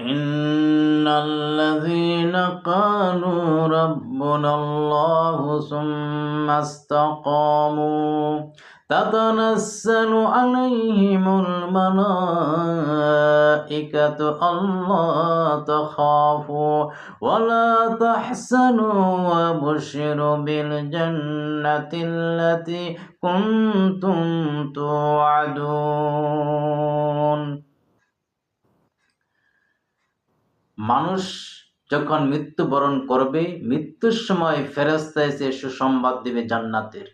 إن الذين قالوا ربنا الله ثم استقاموا تتنزل عليهم الملائكة ألا تخافوا ولا تحزنوا وبشروا بالجنة التي كنتم توعدون মানুষ যখন মৃত্যুবরণ করবে, মৃত্যুর সময় ফেরস্তা এসে সুসংবাদ দেবে জান্নাতের।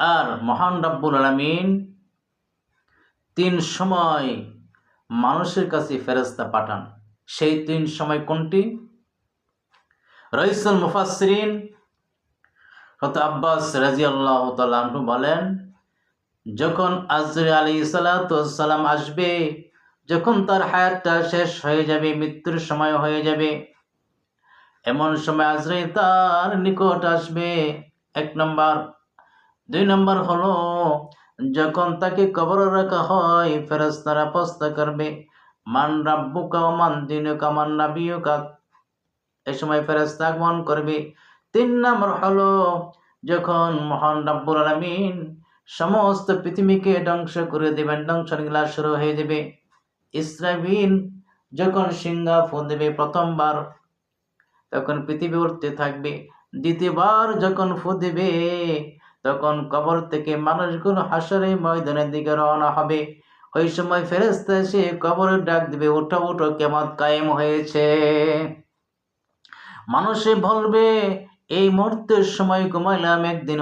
আর মহান রাব্বুল আলমিন তিন সময় মানুষের কাছে ফেরস্তা পাঠান। সেই তিন সময় কোনটি? রইসুল মুফাসরিন হত আব্বাস রাজি আল্লাহ তালু বলেন, যখন আজরি আলী সালাম আসবে যখন তার হায়াতটা শেষ হয়ে যাবে, মৃত্যুর সময় হয়ে যাবে, এমন সময় আজরে তার নিকট আসবে। এক নম্বর। দুই নম্বর হলো, যখন তাকে কবর রাখা হয় ফেরস্তারা প্রস্তা করবে, মান রাব্বুকা মান দিনুকা, মান নাবিয়ুকা? এ সময় ফেরস্তা আগমন করবে। তিন নম্বর হলো, যখন মহান রাব্বুল আলামিন সমস্ত পৃথিবীকে ধ্বংস করে দেবেন ধ্বংসগুলা শুরু হয়ে যাবে। ইসরাবিন যখন সিংহা ফোন দেবে প্রথমবার, তখন পৃথিবী উঠতে থাকবে। দ্বিতীয়বার যখন ফু দেবে, তখন কবর থেকে মানুষগুলো হাসরে ময়দানের দিকে রওনা হবে। ওই সময় ফেরেস্তা এসে কবরের ডাক দিবে, উঠো উঠো কেমন কায়েম হয়েছে। মানুষে বলবে, এই মুহূর্তের সময় ঘুমাইলাম, একদিন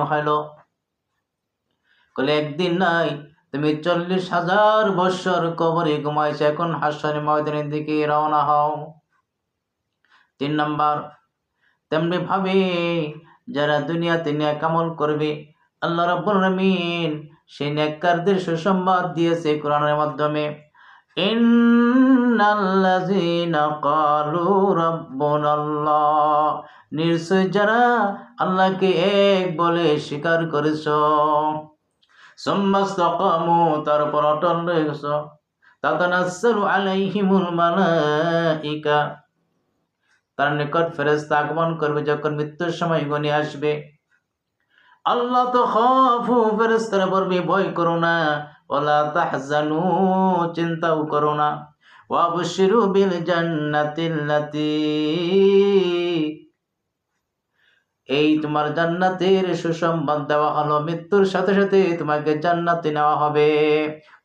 কলে, একদিন নাই তুমি চল্লিশ হাজার বৎসর কবরে ঘুমাইছো, এখন হাসর ময়দানের দিকে রওনা হও। তিন নম্বর, তেমনি ভাবে যারা দুনিয়াতে ন্যাক আমল করবে, আল্লাহ রাব্বুল আলামিন সেই নেককারদের সুসংবাদ দিয়েছে কোরআনের মাধ্যমে। নিশ্চয় যারা আল্লাহকে এক বলে স্বীকার করেছ। সুম্মাস্তাকামু তারপর অটল রয়ে গেছ তাতানাসসালু আলাইহিমুল মালাইকা। তার নিকট ফেরেশতা আগমন করবে যখন মৃত্যুর সময় গনি আসবে। আল্লাহ তো খাফু, ফেরেশতারা বলবে, ভয় করো না ওলা তাহজানু, চিন্তাও করো না। ওয়াবশিরু বিল জান্নাতিল্লাতী এই তোমার জান্নাতের সুসংবাদ দেওয়া হলো, মৃত্যুর সাথে সাথে তোমাকে জান্নাতে নেওয়া হবে।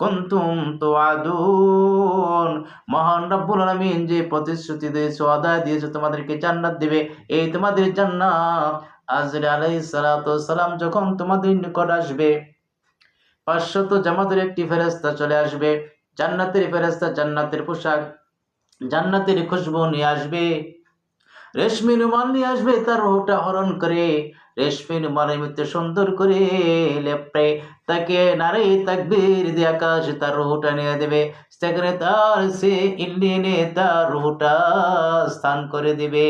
কুন্তুম তো আদুন মহান রব্বুল আলামিন যে প্রতিশ্রুতি দিয়েছে, আদায় দিয়েছে তোমাদেরকে জান্নাত দিবে। এই তোমাদের জান্নাত আজরে সালাতু সালাম যখন তোমাদের নিকট আসবে, পাঁচশত জামাতের একটি ফেরেস্তা চলে আসবে। জান্নাতের ফেরেস্তা জান্নাতের পোশাক, জান্নাতের খুশবু নিয়ে আসবে। রেশমি রুমাল নিয়ে আসবে, তার রোহটা হরণ করে। রেশমি রুমালের মধ্যে সুন্দর করে লেপটে তাকে নারে তাকবীর দিয়ে আকাশ তার রুহটা নিয়ে দেবে। সেখানে তার সে ইন্ডিয়ানে তার রুহটা স্থান করে দিবে।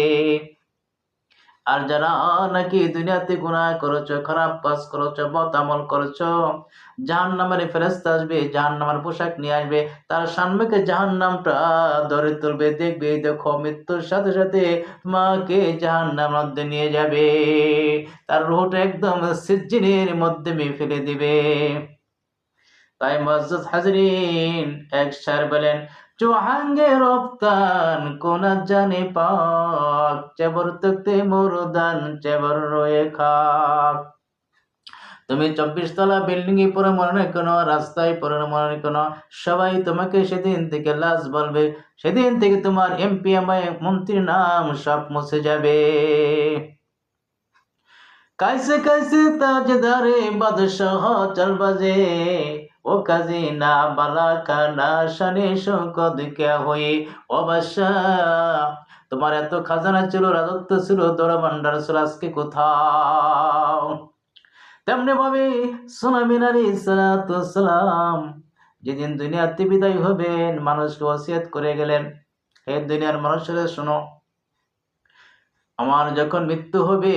আর যারা নাকি দুনিয়াতে গুণা করেছ, খারাপ কাজ করেছ, বদ আমল করেছ জাহান নামের ফেরস্তা আসবে জাহান নামের পোশাক নিয়ে আসবে, তার সামনেকে জাহান নামটা ধরে তুলবে, দেখবে দেখো মৃত্যুর সাথে সাথে মাকে জাহান নাম মধ্যে নিয়ে যাবে। তার রোহটা একদম সিজিনের মধ্যে মেয়ে ফেলে দিবে। তাই মসজিদ হাজরিন এক স্যার বলেন চুহাঙ্গে রপ্তান কোন জানে পাক, চেবর তক্তে মুরদান, চেবর রয়ে খাক। তুমি চব্বিশ তলা বিল্ডিং এ পরে মনে কেন, রাস্তায় পরে মনে কোনো, সবাই তোমাকে সেদিন থেকে লাশ বলবে, সেদিন থেকে তোমার এমপি, এমআই, মন্ত্রীর নাম সব মুছে যাবে। কাইসে কাইসে তাজদারে বাদশাহ চল ও বালা কানা শানে শঙ্কদ কে হয়ে? অবশ্যা তোমার এত খাজানা ছিল, রাজত্ব ছিল দড় ভান্ডার ছিল, আজকে কোথাও? তেমনি ভাবে সোনামিন আলী সালাম যেদিন দুনিয়াতে বিদায় হবেন, মানুষকে ওসিয়ত করে গেলেন। হে দুনিয়ার মানুষেরা, শোনো, আমার যখন মৃত্যু হবে,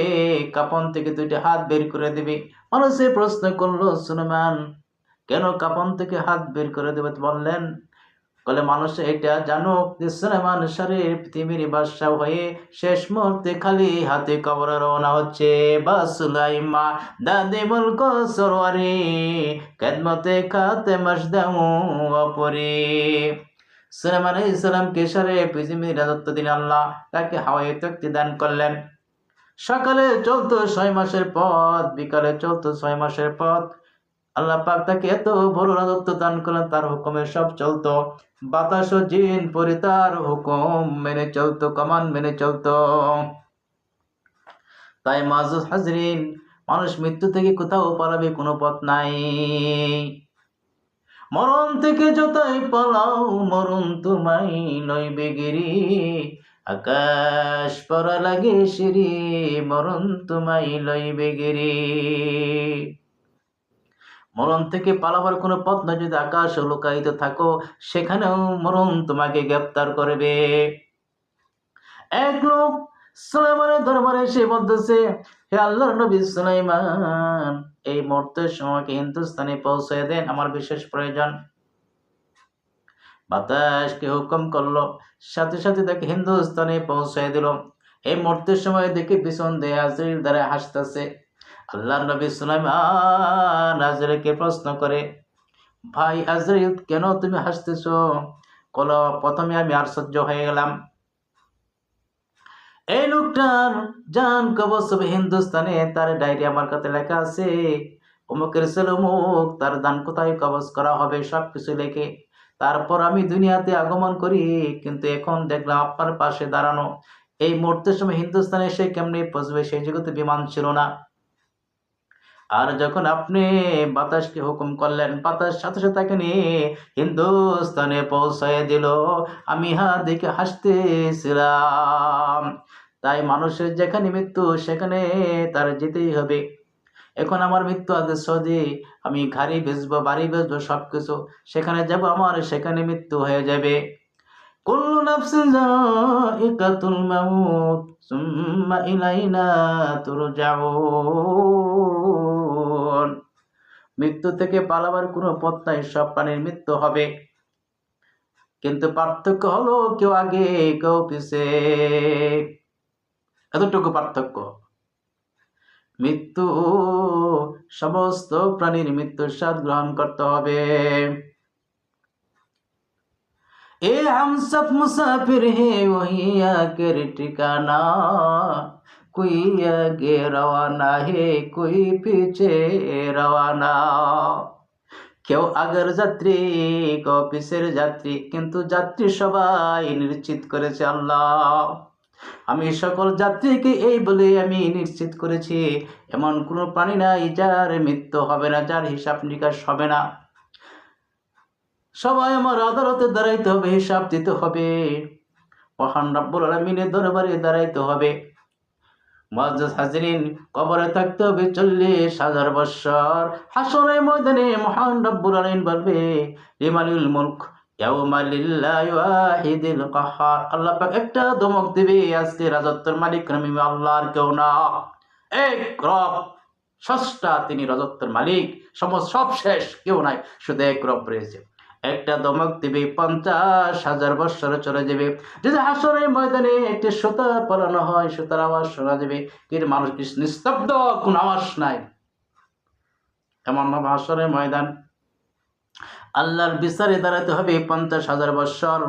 কাপন থেকে দুইটা হাত বের করে দিবে। মানুষে প্রশ্ন করল সুনমান কেন কাপন থেকে হাত বের করে দেবে? বললেন, বলে, মানুষ এটা জানুক যে সুলাইমান শরীর পৃথিবীর বাদশাহ হয়ে শেষ মুহূর্তে খালি হাতে কবর রওনা হচ্ছে। বা সুলাইমা দাদি মুলক সরওয়ারি, খেদমতে খাতে মসদামু অপরে। সুলাইমান ইসলামকে সারে পৃথিবীর রাজত্ব দিন আল্লাহ, তাকে হাওয়াই তক্তি দান করলেন। সকালে চলতো ছয় মাসের পথ, বিকালে চলতো ছয় মাসের পথ। আল্লাহ পাক তাকে এত বড় রাজত্ব দান করলেন, তার হুকুমে সব চলতো। বাতাস জিন পরি তার হুকুম মেনে চলতো, কমান মেনে চলতো। তাই মাজুদ হাজরিন, মানুষ মৃত্যু থেকে কোথাও পালাবে কোনো পথ নাই। মরণ থেকে যতই পালাও, মরণ তোমায় লইবে গিরি আকাশ পরা লাগে সিঁড়ি, মরণ তোমায় লইবে গিরি মরণ থেকে পালাবার কোনো পথ নয়। যদি আকাশ লুকায়িত থাকো, সেখানেও মরণ তোমাকে গ্রেপ্তার করবে। এক লোক সুলাইমানের দরবারে এসে বলতেছে, হে আল্লাহর নবী সুলাইমান, এই মুহূর্তের সময়কে হিন্দুস্তানে পৌঁছে দেন আমার বিশেষ প্রয়োজন। বাতাসকে হুকুম করল, সাথে সাথে তাকে হিন্দুস্তানে পৌঁছে দিল। এই মুহূর্তের সময় দেখে পিছন দিয়ে দ্বারা হাসতেছে। আল্লাহ নবী সুলাইমান আজরিলকে প্রশ্ন করে, ভাই আজরিল কেন তুমি হাসতেছ? কল প্রথমে আমি সহ্য হয়ে গেলাম। এই লোকটার জান কবচ হিন্দুস্তানে, তার ডায়েরি আমার কাছে লেখা আছে অমুকের ছেলে অমুক তার দান কোথায় কবচ করা হবে? সব কিছু লেখে। তারপর আমি দুনিয়াতে আগমন করি, কিন্তু এখন দেখলাম আপনার পাশে দাঁড়ানো। এই মুহূর্তের সময় হিন্দুস্তানে এসে কেমনি পৌঁছবে? সেই জগতে বিমান ছিল না। আর যখন আপনি বাতাসকে হুকুম করলেন, বাতাস সাথে সাথে তাকে নিয়ে হিন্দুস্তানে পৌঁছায় দিল। আমি হা দেখে হাসতেছিলাম। তাই মানুষের যেখানে মৃত্যু, সেখানে তার যেতেই হবে। এখন আমার মৃত্যু আছে সহজে আমি ঘাড়ি বেচবো বাড়ি বেচবো সব কিছু সেখানে যাব আমার, সেখানে মৃত্যু হয়ে যাবে। কুল্লু নাফসিন যায়িকাতুল মাউত, সুম্মা ইলাইনা তুরজাউন। মৃত্যু থেকে পালাবার কোনো পথ নাই, সব প্রাণীর মৃত্যু হবে। কিন্তু পার্থক্য হলো কেউ আগে, কেউ পিছে। এতটুকু পার্থক্য। মৃত্যু, সমস্ত প্রাণীর মৃত্যুর স্বাদ গ্রহণ করতে হবে। এ हम सब मुसाफिर हैं वही आकर ठिकाना कोई आगे रवाना है कोई पीछे रवाना কেউ আগের যাত্রী কেউ পিছের যাত্রী কিন্তু যাত্রী সবাই নিশ্চিত করেছে আল্লাহ আমি সকল যাত্রীকে এই বলে আমি নিশ্চিত করেছি এমন কোনো প্রাণী নাই যার মৃত্যু হবে না যার হিসাব নিকাশ হবে না সবাই আমার আদালতে দাঁড়াইতে হবে, হিসাব দিতে হবে। মহান রাব্বুল আলমিনের দরবারে দাঁড়াইতে হবে। মুআজ্জাজ হাজরিন, কবরে থাকতে হবে চল্লিশ হাজার বৎসর। হাসরের ময়দানে মহান রব্বুল আলামিন বলবে, লিমানিল মুলক আল্লাহ একটা দমক দিবে, আজকে রাজত্বের মালিক আল্লাহর কেউ না। এক রব ষষ্ঠা তিনি রাজত্বের মালিক সমস্ত সব শেষ কেউ নাই, শুধু এক রব রয়েছে। একটা দমক দিবে, পঞ্চাশ হাজার বৎসরে চলে যাবে। যদি হাসরের ময়দানে একটি সুতা পালানো হয়, সুতার আওয়াজ শোনা যাবে। কিন্তু মানুষ কি নিস্তব্ধ? কোন আওয়াজ নাই। এমন ভাবে হাসরের ময়দান। আল্লাহর বিচারে দাঁড়াতে হবে পঞ্চাশ হাজার বৎসর।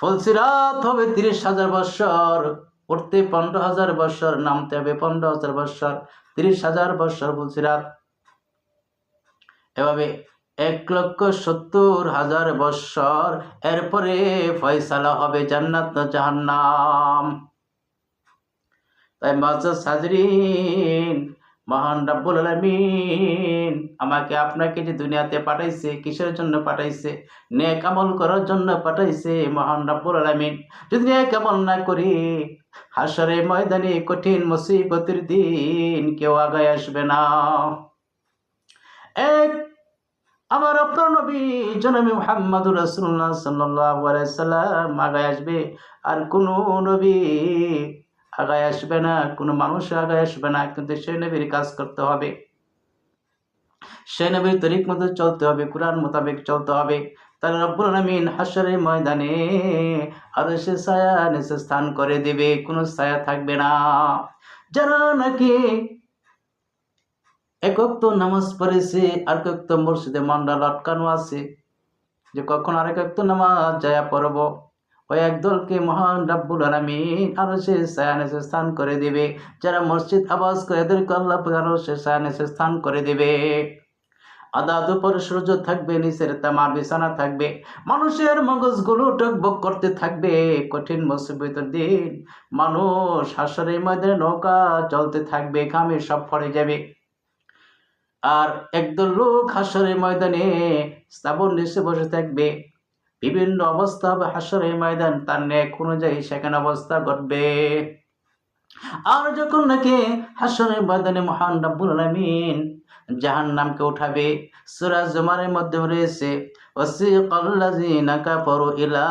ফলসিরাত হবে তিরিশ হাজার বৎসর। উঠতে পনেরো হাজার বৎসর, নামতে হবে পনেরো হাজার বৎসর। তিরিশ হাজার বৎসর ফুলসিরাত এভাবে এক লক্ষ সত্তর হাজার বৎসর। এরপরে ফয়সালা হবে জান্নাত জাহান্নাম। তাই মাজাজ হাজরিন মহান রাব্বুল আলামিন আমাকে আপনাকে যে দুনিয়াতে পাঠাইছে, কিসের জন্য পাঠাইছে, নেক আমল করার জন্য পাঠাইছে, মহান রাব্বুল আলামিন যদি নেক আমল না করি হাসরে ময়দানে কঠিন মুসিবতের দিন কেউ আগায় আসবে না। এক আমার আপনার নবী জনাবি মোহাম্মদুর রাসূলুল্লাহ সাল্লাল্লাহু সাল্লাম আগায় আসবে। আর কোনো নবী আগায় আসবে না, কোনো মানুষ আগায় আসবে না, কিন্তু সেই নবীর কাজ করতে হবে। সেই নবীর তরিক মতো চলতে হবে, কোরআন মোতাবেক চলতে হবে। তাহলে রব্বুল আলমিন হাসরের ময়দানে আরও সে ছায়া নিচে স্থান করে দেবে, কোনো ছায়া থাকবে না। যারা নাকি একক তো নামাজ পড়েছে, আর কক তো মসজিদে মন্ডা আটকানো আছে। যে কখন আরেক তো নামাজ যায় পড়ব? ওই একদলকে মহান রাব্বুল আলামিন আরও সে সায়ানেসে স্থান করে দেবে। যারা মসজিদ আবাস করে, এদেরকে আল্লাহ আরও সে সায়ানেসে স্থান করে দিবে। আদাত উপর সূর্য থাকবে, নিচের তামা বিছানা থাকবে। মানুষের মগজগুলো টকবক করতে থাকবে। কঠিন মুসিবতের দিন, মানুষ হাসরে ময়দানে নৌকা চলতে থাকবে, ঘামে সব ফড়ে যাবে। আর একদল লোক হাসরের ময়দানে স্থাপন নিচে বসে থাকবে। বিভিন্ন অবস্থা হবে হাসরের ময়দান, তার ন্যাক অনুযায়ী সেখানে অবস্থা ঘটবে। আর যখন নাকি হাসরের ময়দানে মহান রাব্বুল আলামিন জাহান্নামকে উঠাবে, সূরা জুমারের মধ্যে রয়েছে, ওয়াসিকাল্লাযিনা কাফারু ইলা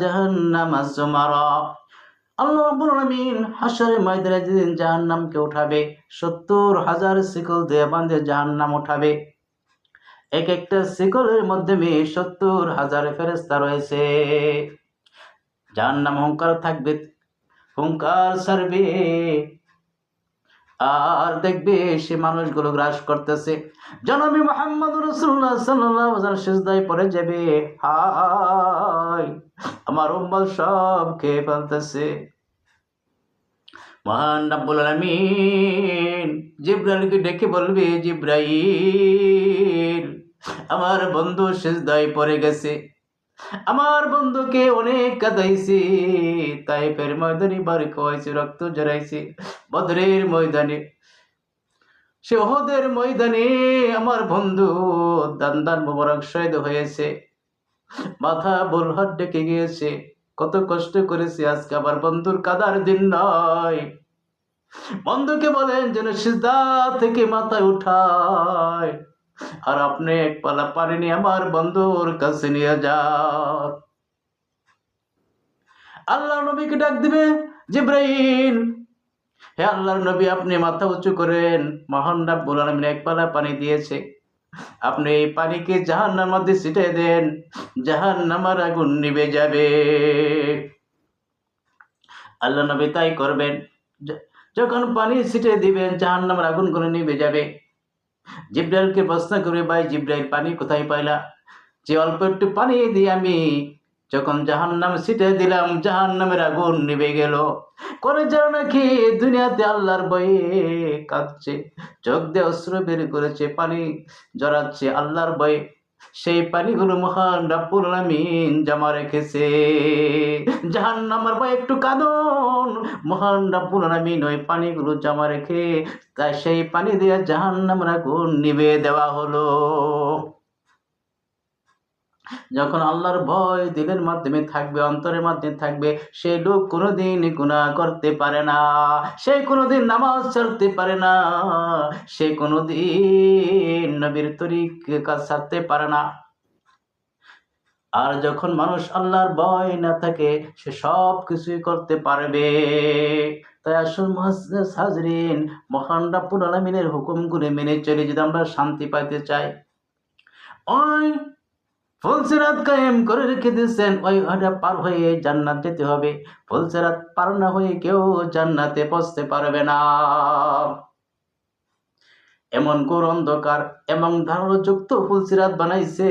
জাহান্নামা জুমারা। আল্লাহ রাব্বুল আলামিন হাসরের ময়দানে যেদিন জাহান্নামকে উঠাবে, সত্তর হাজার শিকল দিয়ে বাঁধে জাহান্নাম উঠাবে। এক একটা শিকলের মাধ্যমে সত্তর হাজার ফেরেস্তা রয়েছে। জাহান্নাম হুঙ্কার থাকবে, হুঙ্কার সারবে আর দেখবে সে মানুষগুলো গ্রাস করতেছে। জনবী মোহাম্মদ রসুল্লাহ সাল্লাহ শেষদায় পড়ে যাবে। হায়, আমার উম্মত সব খেয়ে ফেলতেছে। মহান রাব্বুল আলামিন জিব্রাইলকে ডেকে বলবে, জিব্রাইল, আমার বন্ধু শেষদায় পড়ে গেছে। আমার বন্ধুকে অনেক কাঁদাইছি, তাই ফের ময়দানে বাড়ি খাওয়াইছি রক্ত জড়াইছি বদরের ময়দানে। সে ওহদের ময়দানে আমার বন্ধু দান দান মোবারক শহীদ হয়েছে। মাথা বোলহাট ডেকে গিয়েছে, কত কষ্ট করেছি, আজকে আমার বন্ধুর কাদার দিন নয়। বন্ধুকে বলেন যেন সিজদা থেকে মাথায় উঠায়। আর আপনি এক পালা পানি নিয়ে আমার বন্ধুর কাছে নিয়ে যান। আল্লাহ নবীকে ডাক দিবে, জিব্রাইল, হে আল্লাহর নবী, আপনি মাথা উঁচু করেন। মহান রাব্বুল আলামিন এক পালা পানি দিয়েছে। আপনি এই পানিকে জাহান্নার মধ্যে ছিটে দেন। জাহান নামার আগুন নিভে যাবে। আল্লাহ নবী তাই করবেন। যখন পানি ছিটে দিবেন, জাহান্নামের আগুন করে নিভে যাবে। জিব্রাইলকে প্রশ্ন করে, ভাই জিব্রাইল, পানি কোথায় পাইলা? যে অল্প একটু পানি দিয়ে আমি যখন জাহান নাম সিটে দিলাম জাহান নামের আগুন নিবে গেল। করে যাও নাকি, দুনিয়াতে আল্লাহর বয়ে কাঁদছে, চোখ দিয়ে অস্ত্র বের করেছে, পানি জড়াচ্ছে, আল্লাহর বয়ে সেই পানিগুলো মহান রাব্বুল আলামিন জমা রেখেছে। জাহান্নামের ভয় একটু কাঁদন। মহান রাব্বুল আলামিন ওই পানিগুলো জমা রেখে তাই সেই পানি দিয়ে জাহান্নামের আগুন নিভে দেওয়া হলো। যখন আল্লাহর ভয় দিলের মাধ্যমে থাকবে, অন্তরের মাধ্যমে থাকবে, সে লোক কোনোদিন গুনাহ করতে পারে না। সে কোনোদিন নামাজ ছাড়তে পারে না। সে কোনোদিন নবীর তরিক কাজ ছাড়তে পারে না। আর যখন মানুষ আল্লাহর ভয় না থাকে, সে সব কিছুই করতে পারবে। তাই আসল হাজরিন, মহান রাব্বুল আলামিনের হুকুমগুলো মেনে চলে, যদি আমরা শান্তি পাইতে চাই। ওই ফুলসিরাত কায়েম করে রেখে দিয়েছেন। ওই ওটা পার হয়ে জান্নাত যেতে হবে। ফলসেরাত পার না হয়ে কেউ জান্নাতে পৌঁছতে পারবে না। এমন কোর অন্ধকার এবং ধারণযুক্ত ফুলসিরাত বানাইছে,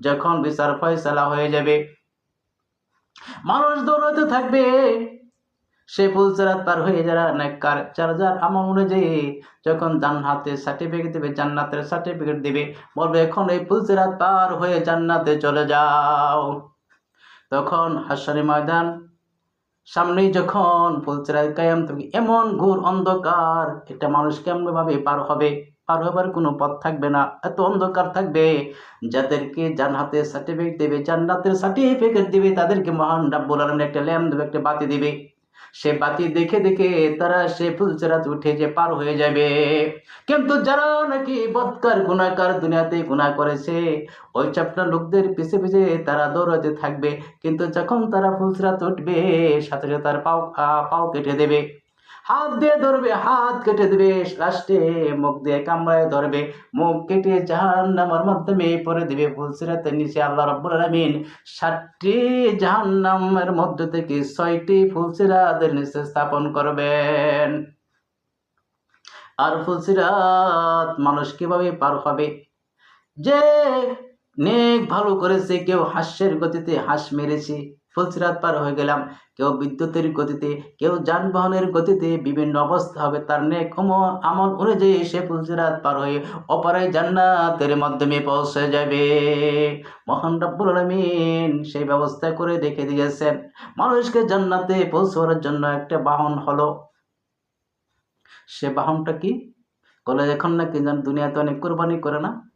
যখন বিচার ফয়সালা হয়ে যাবে। মানুষ দৌড়াতে থাকবে। সে ফুলসিরাত পার হয়ে যারা নেককার যার যার আমল অনুযায়ী যখন জান্নাতে সার্টিফিকেট দেবে, জান্নাতের সার্টিফিকেট দিবে, বলবে, এখন এই ফুল ফুলসিরাত পার হয়ে জান্নাতে চলে যাও। তখন হাসারি ময়দান, সামনেই যখন ফুল ফুলসিরাত কায়াম তুমি এমন ঘোর অন্ধকার একটা মানুষ কেমন ভাবে পার হবে? পার হবার কোনো পথ থাকবে না। এত অন্ধকার থাকবে, যাদেরকে জান্নাতের সার্টিফিকেট দেবে, জান্নাতের সার্টিফিকেট দিবে, তাদেরকে মহান রাব্বুল আলামিন একটা ল্যাম্প দেবে, একটা বাতি দিবে। সে বাতি দেখে দেখে তারা সে ফুলচেরাত উঠে যে পার হয়ে যাবে। কিন্তু যারা নাকি বৎকার গুণাকার দুনিয়াতে গুণা করেছে, ওই চাপটা লোকদের পিছে পিছে তারা দৌড়াতে থাকবে। কিন্তু যখন তারা ফুলচেরাত উঠবে, সাথে সাথে তার পাও পাও কেটে দেবে। হাত দিয়ে ধরবে, হাত কেটে দেবে লাস্টে মুখ দিয়ে কামড়ায় ধরবে, মুখ কেটে জাহান নামার মাধ্যমে পরে দিবে। ফুলসিরাতের নিচে আল্লাহ রব্বুল আলমিন ষাটটি জাহান নামের মধ্য থেকে ছয়টি ফুলসিরাতের নিচে স্থাপন করবেন। আর ফুলসিরাত মানুষ কীভাবে পার হবে? যে নেক ভালো করেছে, কেউ হাস্যের গতিতে হাঁস মেরেছে ফুলসিরাত পার হয়ে গেলাম। কেউ বিদ্যুতের গতিতে, কেউ যানবাহনের গতিতে বিভিন্ন অবস্থা হবে। তার নেক আমল অনুযায়ী সে ফুলসিরাত পার হয়ে অপরে জান্নাতের মাধ্যমে পৌঁছে যাবে। মহান রব্বুল আলামিন সেই ব্যবস্থা করে রেখে দিয়েছেন। মানুষকে জান্নাতে পৌঁছানোর জন্য একটা বাহন হলো। সে বাহনটা কি? বলে এখন না নাকি জান, দুনিয়াতে অনেক কোরবানি করে না?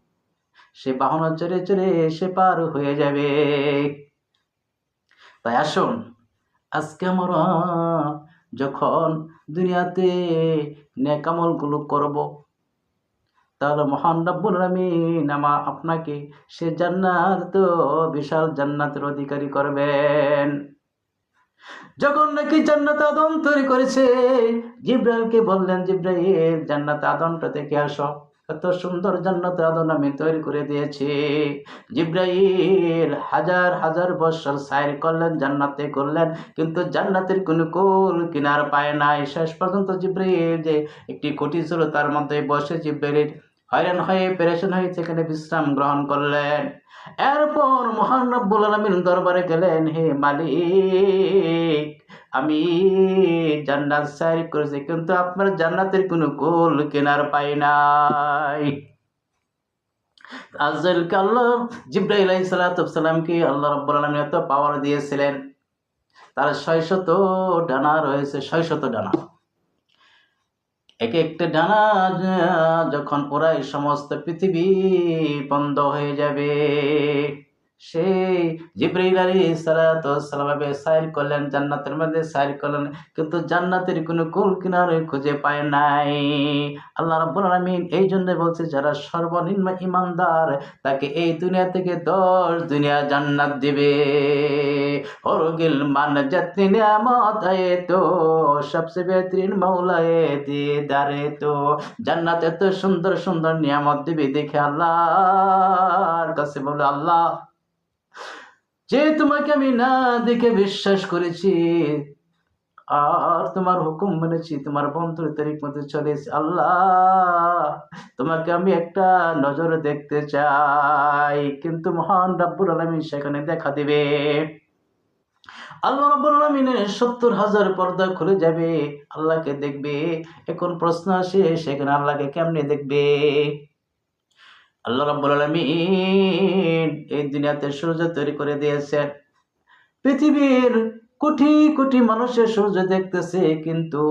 সে বাহন চড়ে চড়ে সে পার হয়ে যাবে। তাই আসুন, আজকে আমরা যখন দুনিয়াতে নেকামলগুলো করব, তাহলে মহান রব্বুল আলামিন আমা আপনাকে সে জান্নাত তো বিশাল জান্নাতের অধিকারী করবেন। যখন নাকি জান্নাত আদম তৈরি করেছে, জিব্রাইলকে বললেন, জিব্রাইল, জান্নাত আদমটা থেকে আসো। এত সুন্দর জান্নাত আদম আমি তৈরি করে দিয়েছি। জিব্রাইল হাজার হাজার বছর সাইর করলেন, জান্নাতে করলেন, কিন্তু জান্নাতের কোনো কোল কিনার পায় নাই। শেষ পর্যন্ত জিব্রাইল যে একটি খুঁটি ছিল, তার মধ্যে বসে জিব্রাইল হয়রান হয়ে, পেরেশান হয়ে সেখানে বিশ্রাম গ্রহণ করলেন। এরপর মহান রব্বুল আলমীর দরবারে গেলেন, হে মালিক আমি জান্নাত সাইর করেছি, কিন্তু আপনার জান্নাতের কোনো কোল কেনার পাই নাই। আজরাইলকে আল্লাহ, জিব্রাইল আলাইহিস সালামকে আল্লাহ রাব্বুল আলামিন এত পাওয়ার দিয়েছিলেন। তার ছয় শত ডানা রয়েছে, ছয় শত ডানা। এক একটা ডানা যখন ওরাই সমস্ত পৃথিবী বন্ধ হয়ে যাবে সেই আলী সালাতামে সাইর করলেন, জান্নাতের মধ্যে সাইর করলেন, কিন্তু জান্নাতের কোনো কুল কিনারে খুঁজে পায় নাই। আল্লাহ রাব্বুল আলামিন এই জন্য বলছে, যারা সর্বনিম্ন ইমানদার তাকে এই দুনিয়া থেকে দশ দুনিয়া জান্নাত দিবে। মান নিয়ামত তো সবসে বেহতরিন মৌলায়ে দিদারে তো। জান্নাত এত সুন্দর সুন্দর নিয়ামত দিবে দেখে আল্লাহর কাছে বলে, আল্লাহ যে তোমাকে আমি না দেখে বিশ্বাস করেছি, আর তোমার হুকুম মেনেছি, তোমার বন্ধুর তারিখ মতো চলেছি। আল্লাহ, তোমাকে আমি একটা নজরে দেখতে চাই, কিন্তু মহান রাব্বুল আলমী সেখানে দেখা দেবে। আল্লাহ রাব্বুল আলমিনের সত্তর হাজার পর্দা খুলে যাবে, আল্লাহকে দেখবে। এখন প্রশ্ন আসে, সেখানে আল্লাহকে কেমনে দেখবে? আল্লাহ রাব্বুল আলামিন এই দুনিয়াতে সূর্য তৈরি করে দিয়েছেন পৃথিবীর কোটি কোটি মানুষের সূর্য দেখতেছে, কিন্তু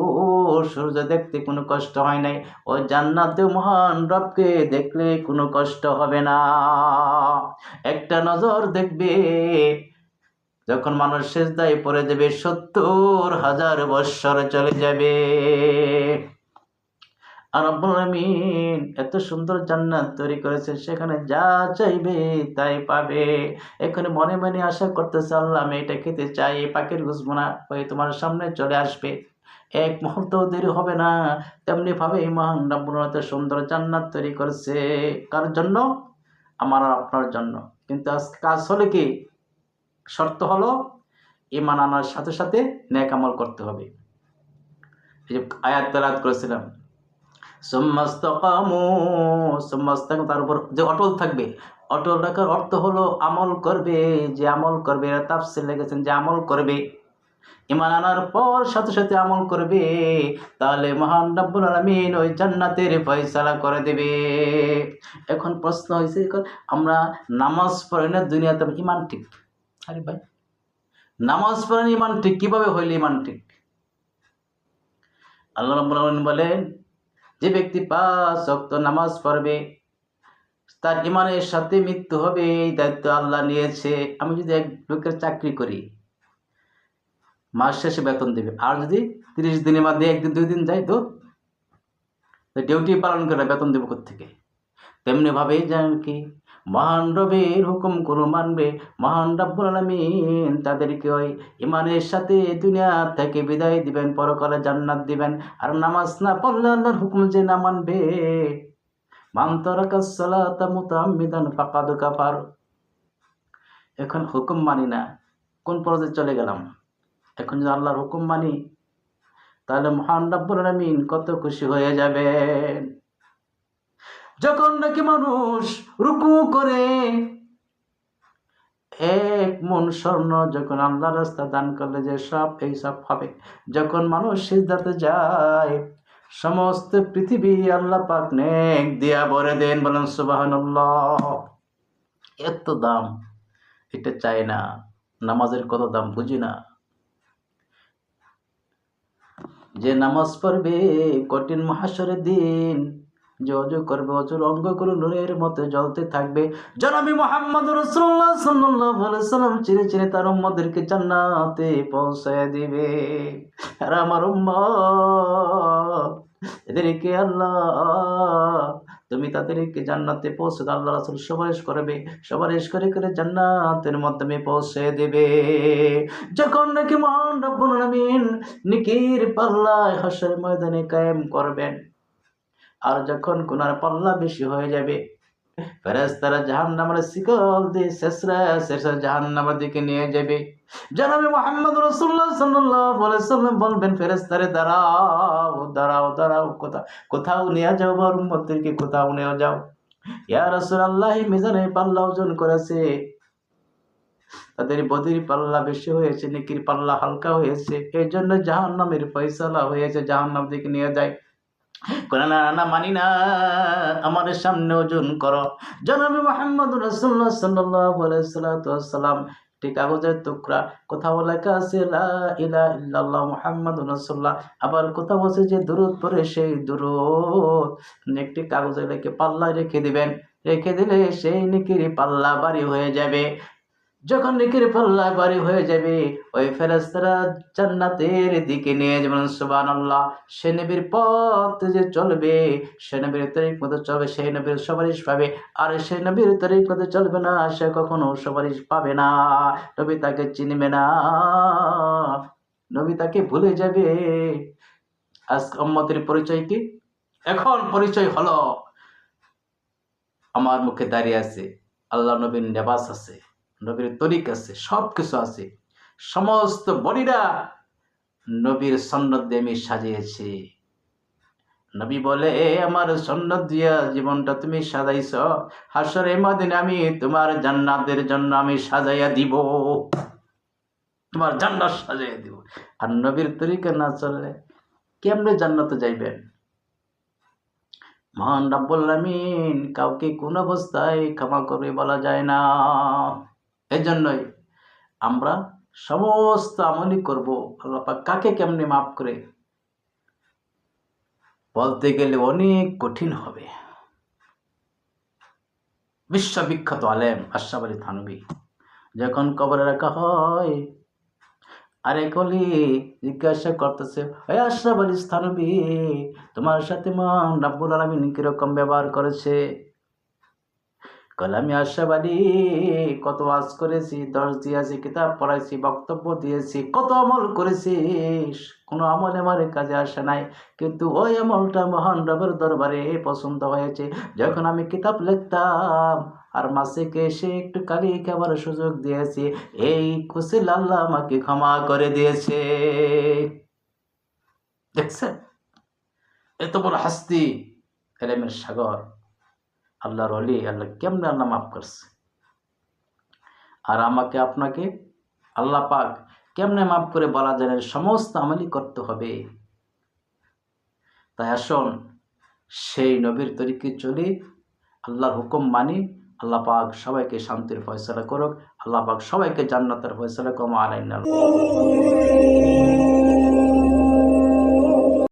সূর্য দেখতে কোনো কষ্ট হয় নাই। ও জান্নাতে মহান রবকে দেখলে কোনো কষ্ট হবে না। একটা নজর দেখবে, যখন মানুষ শেষদায় পড়ে যাবে, সত্তর হাজার বৎসর চলে যাবে। আর এত সুন্দর জান্নাত তৈরি করেছে, সেখানে যা চাইবে তাই পাবে। এখানে মনে মনে আশা করতেছে, আল্লাহ আমি এটা খেতে চাই পাখির ঘুষবোনা হয়ে তোমার সামনে চলে আসবে। এক মুহূর্ত দেরি হবে না, তেমনি ভাবে এই মহান রব্বুল এত সুন্দর জান্নাত তৈরি করেছে। কার জন্য? আমার আর আপনার জন্য। কিন্তু কাজ হলে কি? শর্ত হলো ইমান আনার সাথে সাথে ন্যাক আমল করতে হবে। এই যে আয়াত তেলাত করেছিলাম সুম্মাস্তাকামু তার উপর যে অটল থাকবে, অটল রাখার অর্থ হলো আমল করবে, যে আমল করবে, এরা তাফসির লেগেছেন যে আমল করবে। ইমান আনার পর সাথে সাথে আমল করবে, তাহলে মহান রব্বুল আলামিন ওই জান্নাতের ফয়সালা করে দেবে। এখন প্রশ্ন হয়েছে আমরা নামাজ পড়ি না দুনিয়াতে ইমান ঠিক? আরে ভাই, নামাজ পড়েন ইমান ঠিক? কীভাবে হইলে ইমান ঠিক? আল্লাহ রাব্বুল আলামিন বলেন যে ব্যক্তি পাঁচ অক্ত নামাজ পড়বে, তার ইমানের সাথে মৃত্যু হবে, এই দায়িত্ব আল্লাহ নিয়েছে। আমি যদি এক লোকের চাকরি করি, মাস শেষে বেতন দেবে। আর যদি তিরিশ দিনের মধ্যে একদিন, দুই দিন যাই তো? ডিউটি পালন করে বেতন দেবো থেকে তেমনিভাবেই যেন কি। মহান রবের হুকুম কোনো মানবে মহান রব্বুল আলামিন তাদেরকে ওই ইমানের সাথে দুনিয়া থেকে বিদায় দিবেন, পরকালে জান্নাত দিবেন। আর নামাজ না পড়লে আল্লাহর হুকুম যে না মানবে। মান এখন হুকুম মানি না, কোন পর্যায়ে চলে গেলাম? এখন যদি আল্লাহর হুকুম মানি, তাহলে মহান রব্বুল আলামিন কত খুশি হয়ে যাবেন। যখন নাকি মানুষ রুকু করে, এক মন স্বর্ণ যখন আল্লাহ রাস্তা দান করলে যে সব, এই সব হবে। যখন মানুষ সিদ্ধাতে যায়, সমস্ত পৃথিবী আল্লাহ পাক নেক দিয়া ভরে দেন, বলেন সুবাহান এত দাম, এটা চাই না। নামাজের কত দাম, বুঝি না। যে নামাজ পড়বে কঠিন মহাসরের দিন যে অজু করবে অজুর অঙ্গগুলো নূরের মতো জ্বলতে থাকবে। জনাবি মোহাম্মদ রসুল্লাহ সাল্লাল্লাহু আলাইহি সাল্লাম চিরে চিনে তার উম্মদেরকে জান্নাতে পৌঁছে দিবে। আর আমার উম্মত, এদেরকে আল্লাহ, তুমি তাদেরকে জান্নাতে পৌঁছে আল্লাহ রাসূল সুপারিশ করবে, সুপারিশ করে করে জান্নাতের মাধ্যমে পৌঁছে দেবে। যখন নাকি মহান রব্বুল আলামিন নিকির পাল্লায় হাসর ময়দানে কায়েম করবেন আর যখন গুনার পাল্লা বেশি হয়ে যাবে ফেরেস্তারা জাহান নামের শিকল দিয়ে শেষরা শেষরা জাহান নামের দিকে নিয়ে যাবে। জানাবে মোহাম্মদ রসুল্লাহ সাল্লাম বলবেন ফেরেস্তারে দাঁড়াও দাঁড়াও দাঁড়াও কোথাও কোথাও নিয়ে যাও বর উম্মতদেরকে কোথাও নিয়ে যাও। ইয়া রাসূলুল্লাহ মিজানে পাল্লা ওজন করেছে। তাদের বদির পাল্লা বেশি হয়েছে, নেকির পাল্লা হালকা হয়েছে। এই জন্য জাহান নামের ফয়সালা হয়েছে জাহান নাম দিকে নিয়ে যায়। আমাদের সামনে ওজন জনাবি মোহাম্মদ রসুল্লাহ সাল্লাম কাগজের টুকরা, কোথাও লেখা আছে রাসূলুল্লাহ। আবার কোথাও আছে যে, দূরত পরে সেই দূরত। একটি কাগজে লেখে পাল্লায় রেখে দিবেন। রেখে দিলে সেই নিকিরি পাল্লা বাড়ি হয়ে যাবে। যখন নিকির পাল্লা বাড়ি হয়ে যাবে, ওই ফেরেস্তারা জান্নাতের দিকে নিয়ে যেমন সুবান আল্লাহ সে নবীর পথ যে চলবে, সে নবীর তরিক মতো চলবে সেই নবীর সুপারিশ পাবে। আর সে নবীর তরিক মতো চলবে না, সে কখনো সুপারিশ পাবে না। নবী তাকে চিনবে না। নবী তাকে ভুলে যাবে। আজ অম্মতের পরিচয় কি? এখন পরিচয় হলো। আমার মুখে দাঁড়িয়ে আছে। আল্লাহ নবীন নেবাস আছে। নবীর তরিক আছে সব কিছু আছে। সমস্ত বডিরা নবীর সন্ন্যত দিয়ে আমি সাজিয়েছি। নবী বলে, এ আমার সন্ন্যত জীবনটা তুমি সাজাইছ। হাসরে মাদিনে আমি তোমার জান্নাতের জন্য আমি সাজাইয়া দিব। তোমার জান্নাত সাজাইয়া দিব। আর নবীর তরিকা না চললে কেমনে জান্নাতে যাইবেন? মহান রাব্বুল কাউকে কোন অবস্থায় ক্ষমা করবে বলা যায় না। এজন্যই আমরা সমস্ত আমলই করব। আল্লাহ পাক কাকে কেমনে মাফ করে? বলতে গেলে অনেক কঠিন হবে। বিশ্ববিখ্যাত আলেম আশরাফ আলী থানবি যখন কবরে রাখা হয় আরে কলি জিজ্ঞাসা করতেছে ওই আশরাফ আলী থানবি তোমার সাথে মান রাব্বুল আলমিন কীরকম ব্যবহার করেছে? কলামি আশাবাদী কত ওয়াজ করেছি দর্শ দিয়েছি, কিতাব পড়াইছি, বক্তব্য দিয়েছি, কত আমল করেছিস কোনো আমল আমার কাজে আসে নাই। কিন্তু ওই আমলটা মহান রবের দরবারে পছন্দ হয়েছে। যখন আমি কিতাব লিখতাম, আর মাসিকে এসে একটু কালি খাবার সুযোগ দিয়েছি, এই খুশি আল্লাহ আমাকে ক্ষমা করে দিয়েছে। দেখছেন? এত বড় হাস্তি, এলেমের সাগর। আল্লাহর অলি আল্লাহ কেমনে আল্লাহ মাফ করছে? আর আমাকে আপনাকে আল্লাহ পাক কেমনে মাফ করে বলা যায় সমস্ত আমলই করতে হবে। তাই আসুন, সেই নবীর তরিকে চলি, আল্লাহর হুকুম মানি, আল্লাহ পাক সবাইকে শান্তির ফয়সলা করুক, আল্লাহ পাক সবাইকে জান্নাতের ফয়সলা কম আলাইন।